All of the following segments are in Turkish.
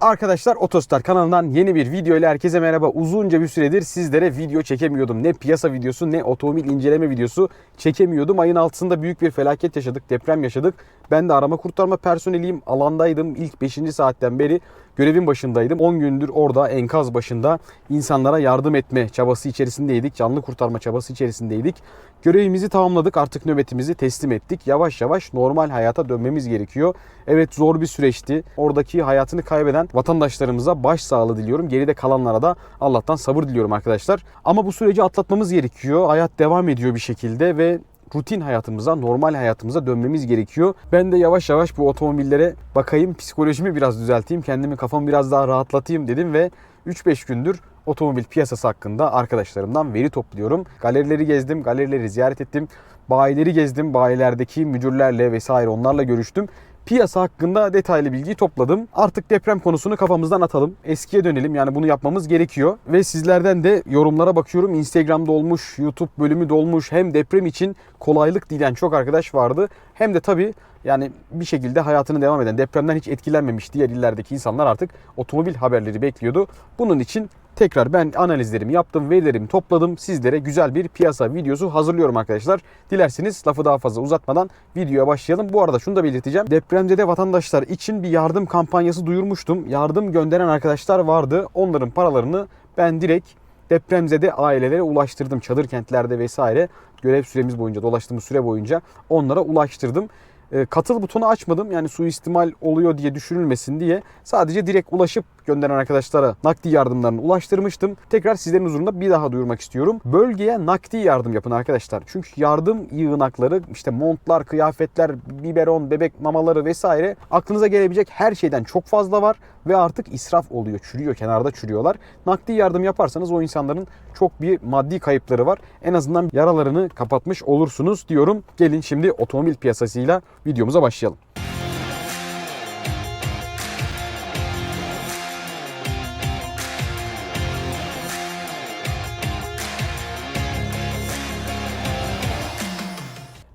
Arkadaşlar Otostar kanalından yeni bir video ile herkese merhaba. Uzunca bir süredir sizlere video çekemiyordum. Ne piyasa videosu ne otomobil inceleme videosu çekemiyordum. Ayın altısında büyük bir felaket yaşadık, deprem yaşadık. Ben de arama kurtarma personeliyim. Alandaydım. İlk 5. saatten beri görevin başındaydım. 10 gündür orada enkaz başında insanlara yardım etme çabası içerisindeydik. Canlı kurtarma çabası içerisindeydik. Görevimizi tamamladık. Artık nöbetimizi teslim ettik. Yavaş yavaş normal hayata dönmemiz gerekiyor. Evet zor bir süreçti. Oradaki hayatını kaybeden vatandaşlarımıza başsağlığı diliyorum. Geride kalanlara da Allah'tan sabır diliyorum arkadaşlar. Ama bu süreci atlatmamız gerekiyor. Hayat devam ediyor bir şekilde ve rutin hayatımıza, normal hayatımıza dönmemiz gerekiyor. Ben de yavaş yavaş bu otomobillere bakayım, psikolojimi biraz düzelteyim, kendimi kafamı biraz daha rahatlatayım dedim ve 3-5 gündür otomobil piyasası hakkında arkadaşlarımdan veri topluyorum. Galerileri gezdim, galerileri ziyaret ettim. Bayileri gezdim, bayilerdeki müdürlerle vesaire onlarla görüştüm. Piyasa hakkında detaylı bilgiyi topladım. Artık deprem konusunu kafamızdan atalım. Eskiye dönelim yani bunu yapmamız gerekiyor. Ve sizlerden de yorumlara bakıyorum. Instagram'da olmuş, YouTube bölümü dolmuş. Hem deprem için kolaylık dileyen çok arkadaş vardı. Hem de tabii yani bir şekilde hayatını devam eden, depremden hiç etkilenmemiş diğer illerdeki insanlar artık otomobil haberleri bekliyordu. Bunun için tekrar ben analizlerimi yaptım, verilerimi topladım. Sizlere güzel bir piyasa videosu hazırlıyorum arkadaşlar. Dilerseniz lafı daha fazla uzatmadan videoya başlayalım. Bu arada şunu da belirteceğim. Depremzede vatandaşlar için bir yardım kampanyası duyurmuştum. Yardım gönderen arkadaşlar vardı. Onların paralarını ben direkt depremzede ailelere ulaştırdım. Çadır kentlerde vesaire görev süremiz boyunca, dolaştığımız süre boyunca onlara ulaştırdım. E, katıl butonu açmadım yani suistimal oluyor diye düşünülmesin diye sadece direkt ulaşıp gönderen arkadaşlara nakdi yardımlarını ulaştırmıştım. Tekrar sizlerin huzurunda bir daha duyurmak istiyorum. Bölgeye nakdi yardım yapın arkadaşlar. Çünkü yardım yığınakları işte montlar, kıyafetler, biberon, bebek mamaları vesaire aklınıza gelebilecek her şeyden çok fazla var ve artık israf oluyor. Çürüyor, kenarda çürüyorlar. Nakdi yardım yaparsanız o insanların çok bir maddi kayıpları var. En azından yaralarını kapatmış olursunuz diyorum. Gelin şimdi otomobil piyasasıyla videomuza başlayalım.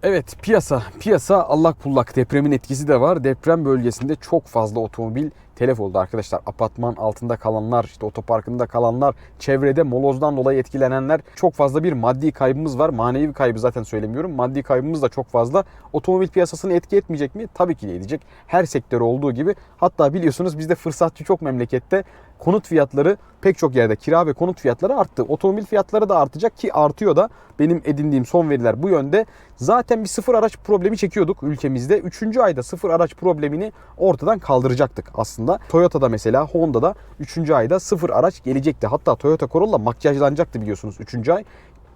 Evet piyasa. Piyasa allak pullak depremin etkisi de var. Deprem bölgesinde çok fazla otomobil telef oldu arkadaşlar. Apartman altında kalanlar, işte otoparkında kalanlar, çevrede molozdan dolayı etkilenenler çok fazla bir maddi kaybımız var. Manevi kaybı zaten söylemiyorum. Maddi kaybımız da çok fazla. Otomobil piyasasını etki etmeyecek mi? Tabii ki de edecek. Her sektör olduğu gibi. Hatta biliyorsunuz bizde fırsatçı çok memlekette konut fiyatları pek çok yerde kira ve konut fiyatları arttı. Otomobil fiyatları da artacak ki artıyor da benim edindiğim son veriler bu yönde. Zaten bir sıfır araç problemi çekiyorduk ülkemizde. Üçüncü ayda sıfır araç problemini ortadan kaldıracaktık aslında. Toyota'da mesela Honda'da 3. ayda sıfır araç gelecekti. Hatta Toyota Corolla makyajlanacaktı biliyorsunuz 3. ay.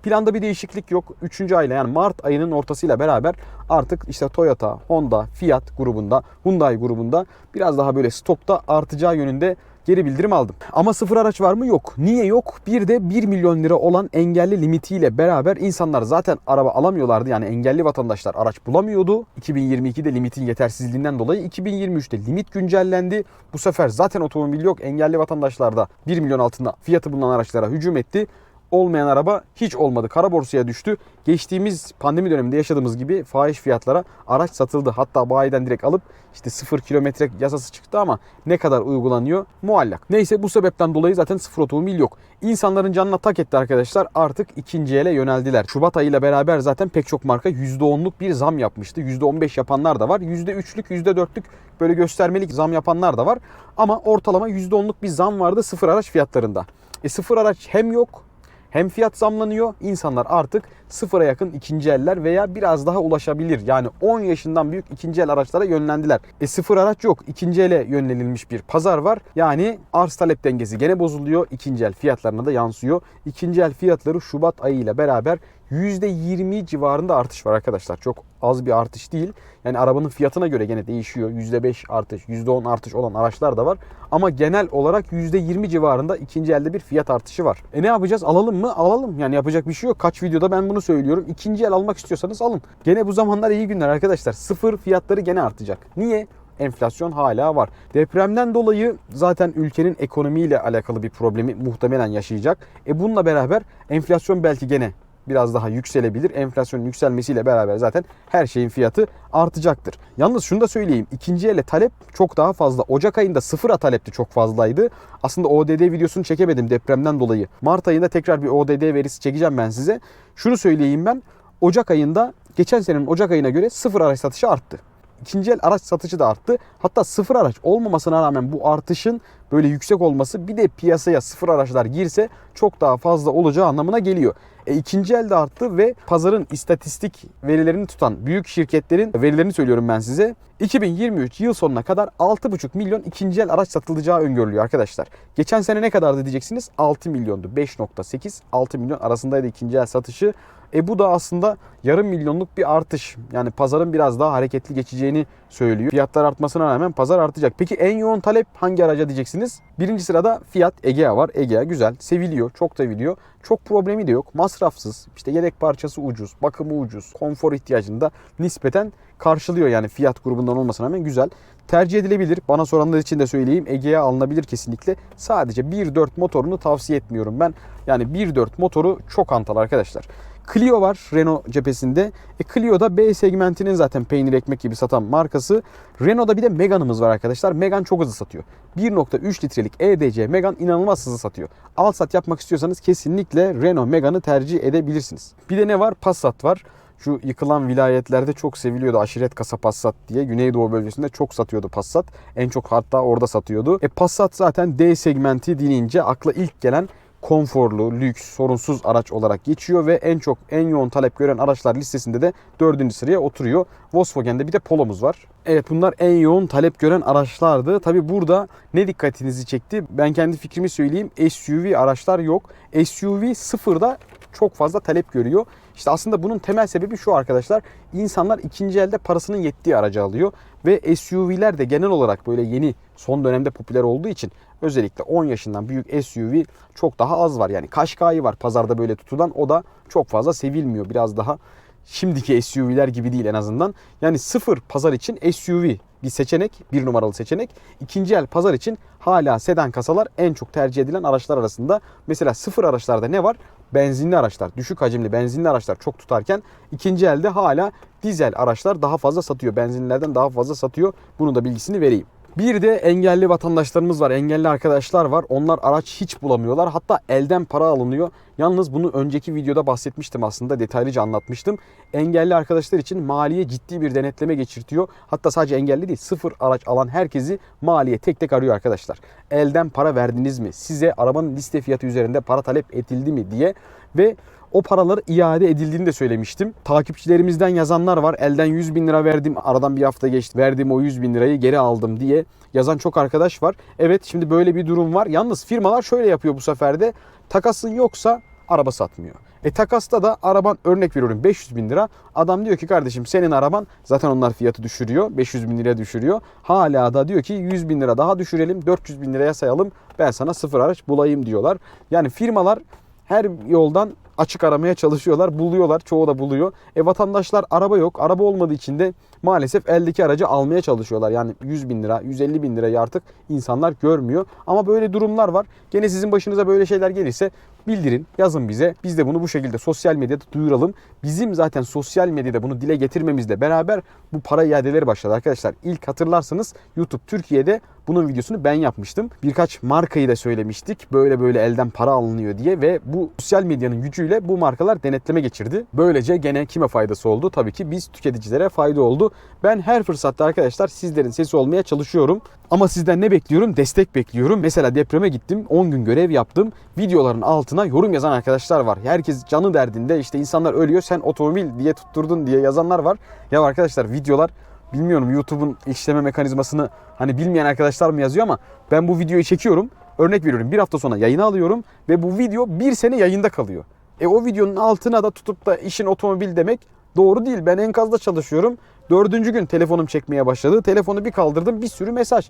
Planda bir değişiklik yok. 3. ayla yani Mart ayının ortasıyla beraber artık işte Toyota, Honda, Fiat grubunda, Hyundai grubunda biraz daha böyle stokta artacağı yönünde geri bildirim aldım. Ama sıfır araç var mı? Yok. Niye yok? Bir de 1 milyon lira olan engelli limitiyle beraber insanlar zaten araba alamıyorlardı. Yani engelli vatandaşlar araç bulamıyordu. 2022'de limitin yetersizliğinden dolayı 2023'te limit güncellendi. Bu sefer zaten otomobil yok. Engelli vatandaşlar da 1 milyon altında fiyatı bulunan araçlara hücum etti olmayan araba hiç olmadı. Kara borsaya düştü. Geçtiğimiz pandemi döneminde yaşadığımız gibi fahiş fiyatlara araç satıldı. Hatta bayiden direkt alıp işte sıfır kilometre yasası çıktı ama ne kadar uygulanıyor muallak. Neyse bu sebepten dolayı zaten sıfır otomobil yok. İnsanların canına tak etti arkadaşlar. Artık ikinci ele yöneldiler. Şubat ayıyla beraber zaten pek çok marka %10'luk bir zam yapmıştı. %15 yapanlar da var. %3'lük, %4'lük böyle göstermelik zam yapanlar da var. Ama ortalama %10'luk bir zam vardı sıfır araç fiyatlarında. E sıfır araç hem yok hem fiyat zamlanıyor. İnsanlar artık sıfıra yakın ikinci eller veya biraz daha ulaşabilir. Yani 10 yaşından büyük ikinci el araçlara yönlendiler. E sıfır araç yok. İkinci ele yönlenilmiş bir pazar var. Yani arz talep dengesi gene bozuluyor. İkinci el fiyatlarına da yansıyor. İkinci el fiyatları Şubat ayı ile beraber %20 civarında artış var arkadaşlar. Çok az bir artış değil. Yani arabanın fiyatına göre gene değişiyor. %5 artış, %10 artış olan araçlar da var. Ama genel olarak %20 civarında ikinci elde bir fiyat artışı var. E ne yapacağız? Alalım mı? Alalım. Yani yapacak bir şey yok. Kaç videoda ben bunu söylüyorum. İkinci el almak istiyorsanız alın. Gene bu zamanlar iyi günler arkadaşlar. Sıfır fiyatları gene artacak. Niye? enflasyon hala var. Depremden dolayı zaten ülkenin ekonomiyle alakalı bir problemi muhtemelen yaşayacak. E bununla beraber enflasyon belki gene biraz daha yükselebilir. Enflasyonun yükselmesiyle beraber zaten her şeyin fiyatı artacaktır. Yalnız şunu da söyleyeyim. ikinci ele talep çok daha fazla. Ocak ayında sıfıra talep de çok fazlaydı. Aslında ODD videosunu çekemedim depremden dolayı. Mart ayında tekrar bir ODD verisi çekeceğim ben size. Şunu söyleyeyim ben. Ocak ayında geçen senenin Ocak ayına göre sıfır araç satışı arttı. İkinci el araç satışı da arttı. Hatta sıfır araç olmamasına rağmen bu artışın böyle yüksek olması bir de piyasaya sıfır araçlar girse çok daha fazla olacağı anlamına geliyor. E, ikinci el de arttı ve pazarın istatistik verilerini tutan büyük şirketlerin verilerini söylüyorum ben size. 2023 yıl sonuna kadar 6,5 milyon ikinci el araç satılacağı öngörülüyor arkadaşlar. Geçen sene ne kadardı diyeceksiniz? 6 milyondu. 5.8 6 milyon arasındaydı ikinci el satışı. E bu da aslında yarım milyonluk bir artış. Yani pazarın biraz daha hareketli geçeceğini söylüyor. Fiyatlar artmasına rağmen pazar artacak. Peki en yoğun talep hangi araca diyeceksiniz? Birinci sırada Fiat Egea var. Egea güzel, seviliyor, çok seviliyor. Çok problemi de yok. Masrafsız, işte yedek parçası ucuz, bakımı ucuz, konfor ihtiyacını da nispeten karşılıyor. Yani Fiat grubundan olmasına rağmen güzel. Tercih edilebilir. Bana soranlar için de söyleyeyim. Egea alınabilir kesinlikle. Sadece 1.4 motorunu tavsiye etmiyorum ben. Yani 1.4 motoru çok antal arkadaşlar. Clio var Renault cephesinde. E Clio da B segmentinin zaten peynir ekmek gibi satan markası. Renault'da bir de Megane'ımız var arkadaşlar. Megane çok hızlı satıyor. 1.3 litrelik EDC Megane inanılmaz hızlı satıyor. Al sat yapmak istiyorsanız kesinlikle Renault Megane'ı tercih edebilirsiniz. Bir de ne var? Passat var. Şu yıkılan vilayetlerde çok seviliyordu aşiret kasa Passat diye. Güneydoğu bölgesinde çok satıyordu Passat. En çok hatta orada satıyordu. E Passat zaten D segmenti denince akla ilk gelen konforlu, lüks, sorunsuz araç olarak geçiyor ve en çok en yoğun talep gören araçlar listesinde de dördüncü sıraya oturuyor. Volkswagen'de bir de Polo'muz var. Evet bunlar en yoğun talep gören araçlardı. Tabi burada ne dikkatinizi çekti? Ben kendi fikrimi söyleyeyim. SUV araçlar yok. SUV sıfırda çok fazla talep görüyor. İşte aslında bunun temel sebebi şu arkadaşlar. İnsanlar ikinci elde parasının yettiği aracı alıyor. Ve SUV'ler de genel olarak böyle yeni son dönemde popüler olduğu için özellikle 10 yaşından büyük SUV çok daha az var. Yani Kaşkay'ı var pazarda böyle tutulan o da çok fazla sevilmiyor. Biraz daha şimdiki SUV'ler gibi değil en azından. Yani sıfır pazar için SUV bir seçenek, bir numaralı seçenek. İkinci el pazar için hala sedan kasalar en çok tercih edilen araçlar arasında. Mesela sıfır araçlarda ne var? Benzinli araçlar, düşük hacimli benzinli araçlar çok tutarken ikinci elde hala dizel araçlar daha fazla satıyor. Benzinlilerden daha fazla satıyor. Bunun da bilgisini vereyim. Bir de engelli vatandaşlarımız var, engelli arkadaşlar var. Onlar araç hiç bulamıyorlar. Hatta elden para alınıyor. Yalnız bunu önceki videoda bahsetmiştim aslında. Detaylıca anlatmıştım. Engelli arkadaşlar için maliye ciddi bir denetleme geçirtiyor. Hatta sadece engelli değil, sıfır araç alan herkesi maliye tek tek arıyor arkadaşlar. Elden para verdiniz mi? Size arabanın liste fiyatı üzerinde para talep edildi mi diye ve o paralar iade edildiğini de söylemiştim. Takipçilerimizden yazanlar var. Elden 100 bin lira verdim. Aradan bir hafta geçti. Verdiğim o 100 bin lirayı geri aldım diye yazan çok arkadaş var. Evet şimdi böyle bir durum var. Yalnız firmalar şöyle yapıyor bu sefer de. Takasın yoksa araba satmıyor. E takasta da araban örnek veriyorum 500 bin lira. Adam diyor ki kardeşim senin araban zaten onlar fiyatı düşürüyor. 500 bin liraya düşürüyor. Hala da diyor ki 100 bin lira daha düşürelim 400 bin liraya sayalım. Ben sana sıfır araç bulayım diyorlar. Yani firmalar her yoldan açık aramaya çalışıyorlar. Buluyorlar. Çoğu da buluyor. E vatandaşlar araba yok. Araba olmadığı için de maalesef eldeki aracı almaya çalışıyorlar. Yani 100 bin lira, 150 bin lirayı artık insanlar görmüyor. Ama böyle durumlar var. Gene sizin başınıza böyle şeyler gelirse bildirin, yazın bize. Biz de bunu bu şekilde sosyal medyada duyuralım. Bizim zaten sosyal medyada bunu dile getirmemizle beraber bu para iadeleri başladı arkadaşlar. İlk hatırlarsanız YouTube Türkiye'de bunun videosunu ben yapmıştım. Birkaç markayı da söylemiştik. Böyle böyle elden para alınıyor diye ve bu sosyal medyanın gücüyle bu markalar denetleme geçirdi. Böylece gene kime faydası oldu? Tabii ki biz tüketicilere fayda oldu. Ben her fırsatta arkadaşlar sizlerin sesi olmaya çalışıyorum. Ama sizden ne bekliyorum? Destek bekliyorum. Mesela depreme gittim. 10 gün görev yaptım. Videoların altına yorum yazan arkadaşlar var. Herkes canı derdinde. işte insanlar ölüyor. Sen otomobil diye tutturdun diye yazanlar var. Ya arkadaşlar videolar bilmiyorum YouTube'un işleme mekanizmasını hani bilmeyen arkadaşlar mı yazıyor ama ben bu videoyu çekiyorum. Örnek veriyorum bir hafta sonra yayına alıyorum ve bu video bir sene yayında kalıyor. E o videonun altına da tutup da işin otomobil demek doğru değil. Ben enkazda çalışıyorum. Dördüncü gün telefonum çekmeye başladı. Telefonu bir kaldırdım bir sürü mesaj.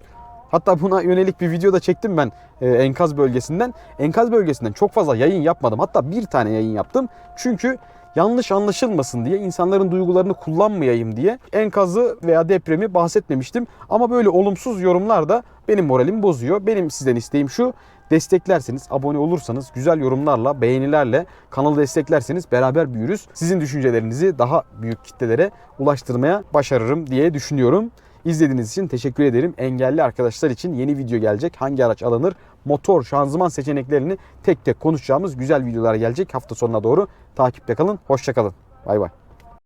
Hatta buna yönelik bir video da çektim ben e, enkaz bölgesinden. Enkaz bölgesinden çok fazla yayın yapmadım. Hatta bir tane yayın yaptım. Çünkü yanlış anlaşılmasın diye, insanların duygularını kullanmayayım diye enkazı veya depremi bahsetmemiştim. Ama böyle olumsuz yorumlar da benim moralimi bozuyor. Benim sizden isteğim şu, desteklerseniz, abone olursanız, güzel yorumlarla, beğenilerle kanalı desteklerseniz beraber büyürüz. Sizin düşüncelerinizi daha büyük kitlelere ulaştırmaya başarırım diye düşünüyorum. İzlediğiniz için teşekkür ederim. Engelli arkadaşlar için yeni video gelecek. Hangi araç alınır? Motor, şanzıman seçeneklerini tek tek konuşacağımız güzel videolar gelecek hafta sonuna doğru. Takipte kalın. Hoşça kalın. Bay bay.